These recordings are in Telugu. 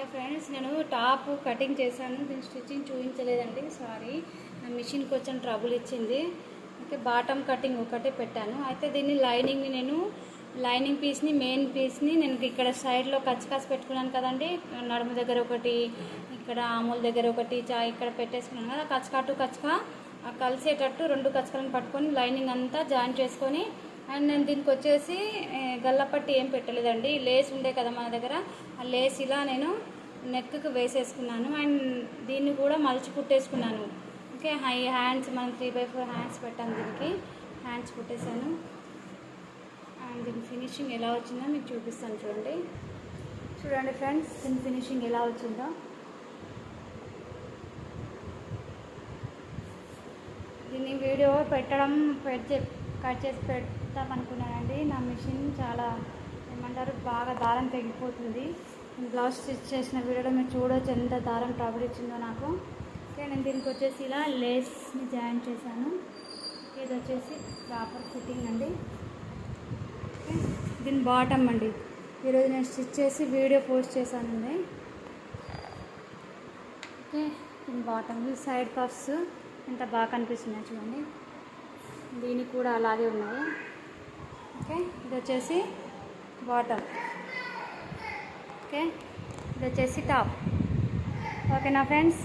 హాయ్ ఫ్రెండ్స్ నేను టాప్ కటింగ్ చేశాను. దీని స్టిచ్చింగ్ చూపించలేదండి సారీ. నా మిషన్ కొంచెం ట్రబుల్ ఇచ్చింది. అయితే బాటమ్ కటింగ్ ఒకటే పెట్టాను. అయితే దీన్ని లైనింగ్ని నేను లైనింగ్ పీస్ని మెయిన్ పీస్ని నేను ఇక్కడ సైడ్లో కచ్చకాసి పెట్టుకున్నాను కదండి. నడుము దగ్గర ఒకటి ఇక్కడ ఆమూల దగ్గర ఒకటి చా ఇక్కడ పెట్టేసుకున్నాను కదా. కచ్చకా టు కచ్చకా కలిసేటట్టు రెండు కచ్చకాలను పట్టుకొని లైనింగ్ అంతా జాయిన్ చేసుకొని అండ్ నేను దీనికి వచ్చేసి గల్లపట్టి ఏం పెట్టలేదండి. లేస్ ఉండే కదా మన దగ్గర. ఆ లేస్ ఇలా నేను నెక్కి వేసేసుకున్నాను. అండ్ దీన్ని కూడా మలిచి కుట్టేసుకున్నాను. ఓకే హై హ్యాండ్స్ మనం త్రీ బై ఫోర్ హ్యాండ్స్ పెట్టాను దీనికి. హ్యాండ్స్ కుట్టేశాను. అండ్ దీని ఫినిషింగ్ ఎలా వచ్చిందో మీకు చూపిస్తాను చూడండి. చూడండి ఫ్రెండ్స్ దీని ఫినిషింగ్ ఎలా వచ్చిందో. దీన్ని వీడియో పెట్టడం పెట్టి కట్ చేసి పెడతాం అనుకున్నానండి. నా మిషన్ చాలా ఏమంటారు బాగా దారం తెగిపోతుంది. బ్లౌజ్ స్టిచ్ చేసిన వీడియోలో మీరు చూడొచ్చు ఎంత దారం ట్రబుల్ ఇచ్చిందో నాకు. ఓకే నేను దీనికి వచ్చేసి ఇలా లేస్ని జాయిన్ చేశాను. ఇది వచ్చేసి ప్రాపర్ ఫిట్టింగ్ అండి. ఓకే, దీని బాటమ్ అండి. ఈరోజు నేను స్టిచ్ చేసి వీడియో పోస్ట్ చేశానండి. ఓకే దీని బాటమ్ సైడ్ పఫ్స్ ఎంత బాగా కనిపిస్తున్నాయి చూడండి. దీనికి కూడా అలాగే ఉన్నాయి. ఓకే ఇది వచ్చేసి బాటమ్. ఓకే ఇది వచ్చేసి టాప్. ఓకేనా ఫ్రెండ్స్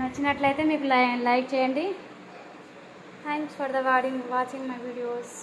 నచ్చినట్లయితే మీకు లై లైక్ చేయండి. Thanks for the వాడింగ్ watching my videos